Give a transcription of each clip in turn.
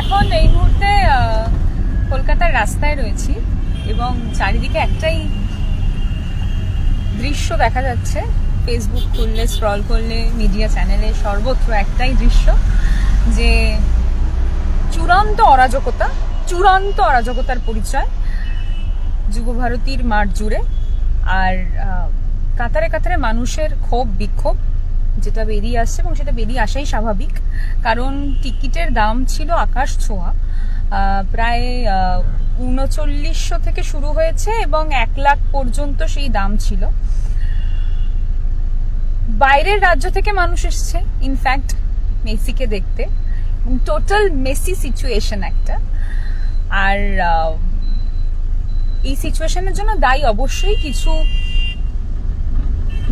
এখন এই মুহূর্তে কলকাতার রাস্তায় রয়েছি এবং চারিদিকে একটাই দৃশ্য দেখা যাচ্ছে। ফেসবুক খুললে স্ক্রল করলে মিডিয়া চ্যানেলে সর্বত্র একটাই দৃশ্য যে চূড়ান্ত অরাজকতা, চূড়ান্ত অরাজকতার পরিচয় যুবভারতীর মাঠ জুড়ে। আর কাতারে কাতারে মানুষের ক্ষোভ, বিক্ষোভ যেটা বেরিয়ে আসছে এবং সেটা বেরিয়ে আসাই স্বাভাবিক। কারণ টিকিটের দাম ছিল আকাশ ছোঁয়া। প্রায় উনচল্লিশশো থেকে শুরু হয়েছে এবং এক লাখ পর্যন্ত সেই দাম ছিল। বাইরের রাজ্য থেকে মানুষ এসছে ইনফ্যাক্ট মেসিকে দেখতে। টোটাল মেসি সিচুয়েশন একটা। আর এই সিচুয়েশনের জন্য দায়ী অবশ্যই কিছু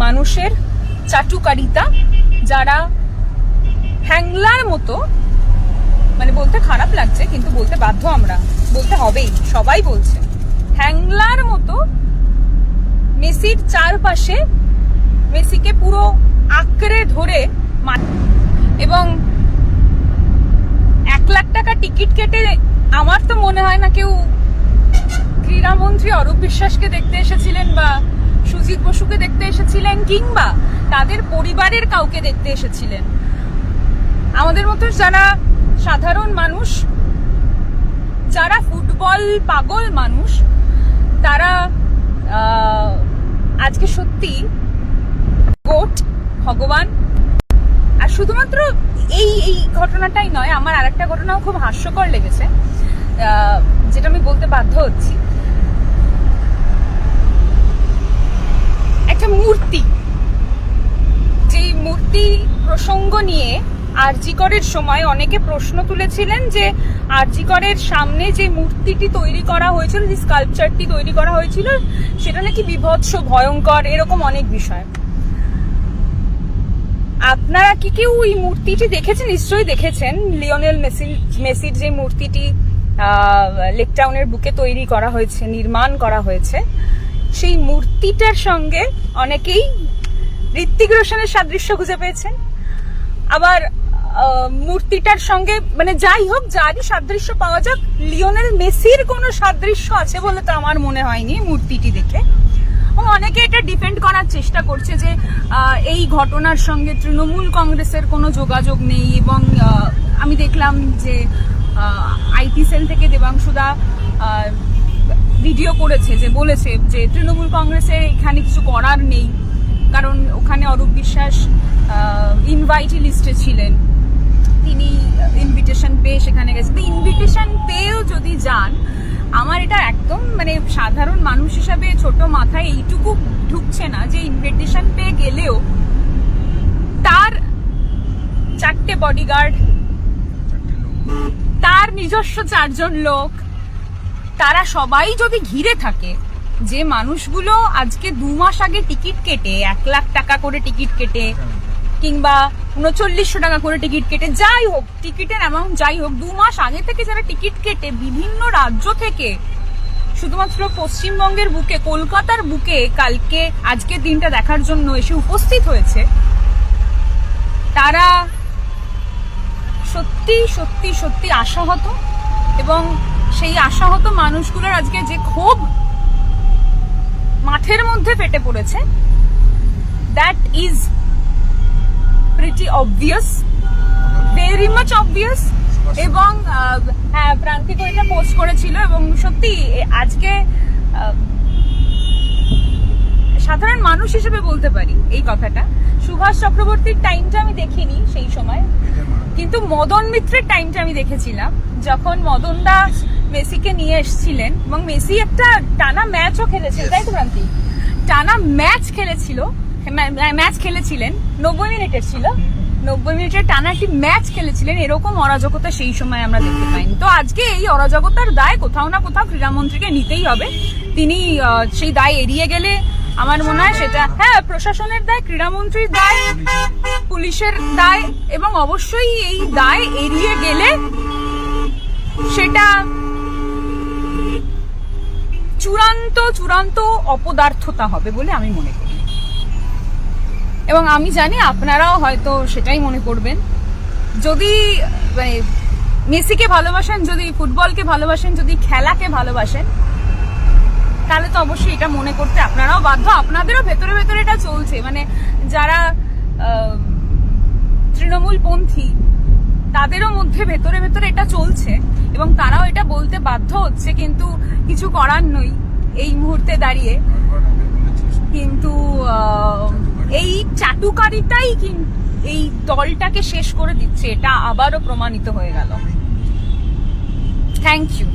মানুষের চাটুকারিতা, যারা হ্যাংলার মতো মানে বলতে খারাপ লাগছে, কিন্তু বলতে বাধ্য আমরা, বলতে হবেই, সবাই বলছে, হ্যাংলার মতো মেসির চারপাশে মেসিকে পুরো আঁকড়ে ধরে এবং এক লাখ টাকা টিকিট কেটে আমার তো মনে হয় না কেউ ক্রীড়ামন্ত্রী অরূপ বিশ্বাসকে দেখতে এসেছিলেন বা সুজিত বসুকে দেখতে এসেছিলেন কিংবা তাদের পরিবারের কাউকে দেখতে এসেছিলেন। আমাদের মতো যারা সাধারণ মানুষ, যারা ফুটবল পাগল মানুষ, তারা আজকে সত্যি গোট, ভগবান। আর শুধুমাত্র এই এই ঘটনাটাই নয়, আমার আরেকটা ঘটনাও খুব হাস্যকর লেগেছে যেটা আমি বলতে বাধ্য হচ্ছি। একটা মূর্তি। যেই মূর্তি প্রসঙ্গ নিয়ে আরজিকরের সময় অনেকে প্রশ্ন তুলেছিলেন যে আরজিকরের সামনে যে মূর্তিটি তৈরি করা হয়েছিল, যে স্কাল্পচারটি তৈরি করা হয়েছিল, সেটা নাকি বিভৎস, ভয়ঙ্কর, এরকম অনেক বিষয়। আপনারা কি কেউ ওই মূর্তিটি দেখেছেন? নিশ্চয়ই দেখেছেন। লিওনেল মেসি, মেসির যে মূর্তিটি লেকটাউনের বুকে তৈরি করা হয়েছে, নির্মাণ করা হয়েছে। সেই মূর্তিটার সঙ্গে অনেকেই ঋত্বিক রোশনের সাদৃশ্য খুঁজে পেয়েছেন। আবার মূর্তিটার সঙ্গে মানে যাই হোক, যারই সাদৃশ্য পাওয়া যাক, লিওনেল মেসির কোনো সাদৃশ্য আছে বলে তো আমার মনে হয়নি মূর্তিটি দেখে। অনেকে এটা ডিপেন্ড করার চেষ্টা করছে যে এই ঘটনার সঙ্গে তৃণমূল কংগ্রেসের কোনো যোগাযোগ নেই এবং আমি দেখলাম যে আইটি সেল থেকে দেবাংশুদা ভিডিও করেছে যে বলেছে যে তৃণমূল কংগ্রেসের এখানে কিছু করার নেই। কারণ ওখানে অরূপ বিশ্বাস ইনভাইটি লিস্টে ছিলেন। তিনি ইনভিটেশন পেয়ে সেখানে গেছেন তো ইনভিটেশন পেয়েও যদি যান, আমার এটা একদম মানে সাধারণ মানুষ হিসাবে ছোট মাথায় এইটুকু ঢুকছে না যে ইনভিটেশন পেয়ে গেলেও তার চারটে বডিগার্ড তার নিজস্ব চারজন লোক তারা সবাই যদি ঘিরে থাকে, যে মানুষগুলো আজকে দু মাস আগে টিকিট কেটে, এক লাখ টাকা করে টিকিট কেটে, কিংবা উনচল্লিশশো টাকা করে টিকিট কেটে, যাই হোক, টিকিটের অ্যামাউন্ট যাই হোক, দু মাস আগে থেকে যারা টিকিট কেটে বিভিন্ন রাজ্য থেকে, শুধুমাত্র পশ্চিমবঙ্গের বুকে, কলকাতার বুকে কালকে আজকের দিনটা দেখার জন্য এসে উপস্থিত হয়েছে, তারা সত্যি সত্যি সত্যি আশাহত এবং সেই আশাহত মানুষগুলোর আজকে যে ক্ষোভ মাঠের মধ্যে ফেটে পড়েছে that is pretty obvious very much obvious এবং হ্যাঁ প্রান্তিক এটা পোস্ট করেছিল এবং সত্যি আজকে সাধারণ মানুষ হিসেবে বলতে পারি এই কথাটা। সুভাষ চক্রবর্তীর টাইমটা আমি দেখিনি সেই সময়, কিন্তু মদন মিত্রের টাইমটা আমি দেখেছিলাম, যখন মদন দাস মেসিকে নিয়ে এসেছিলেন এবং মেসি একটা টানা ম্যাচও খেলেছিল তাই তো ক্রান্তি? টানা ম্যাচ খেলেছিল ম্যাচ খেলেছিলেন নব্বই মিনিটের ছিল নব্বই মিনিটের টানা একটি ম্যাচ খেলেছিলেন এরকম অরাজকতা সেই সময় আমরা দেখতে পাইনি। তো আজকে এই অরাজকতার দায় কোথাও না কোথাও ক্রীড়ামন্ত্রীকে নিতেই হবে। তিনি সেই দায় এড়িয়ে গেলে আমার মনে হয় সেটা হ্যাঁ প্রশাসনের দায় ক্রীড়ামন্ত্রীর দায় পুলিশের দায় এবং অবশ্যই এই দায় এড়িয়ে গেলে সেটা চূড়ান্ত চূড়ান্ত অপদার্থতা হবে বলে আমি মনে করি। এবং আমি জানি আপনারাও হয়তো সেটাই মনে করবেন। যদি মানে মেসিকে ভালোবাসেন যদি ফুটবলকে ভালোবাসেন যদি খেলাকে ভালোবাসেন তাহলে তো অবশ্যই এটা মনে করতে আপনারাও বাধ্য। আপনাদেরও ভেতরে ভেতরে এটা চলছে। মানে যারা আহ, তৃণমূলপন্থী তাদেরও মধ্যে, ভেতরে ভেতরে এটা চলছে এবং তারাও এটা বলতে বাধ্য হচ্ছে, কিন্তু কিছু করার নই এই মুহূর্তে দাঁড়িয়ে। কিন্তু এই চাটুকারিতাই এই দলটাকে শেষ করে দিচ্ছে, এটা আবারও প্রমাণিত হয়ে গেল। থ্যাংক ইউ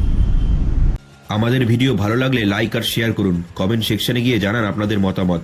আমাদের ভিডিও ভালো লাগলে লাইক আর শেয়ার করুন। কমেন্ট সেকশনে গিয়ে জানান আপনাদের মতামত।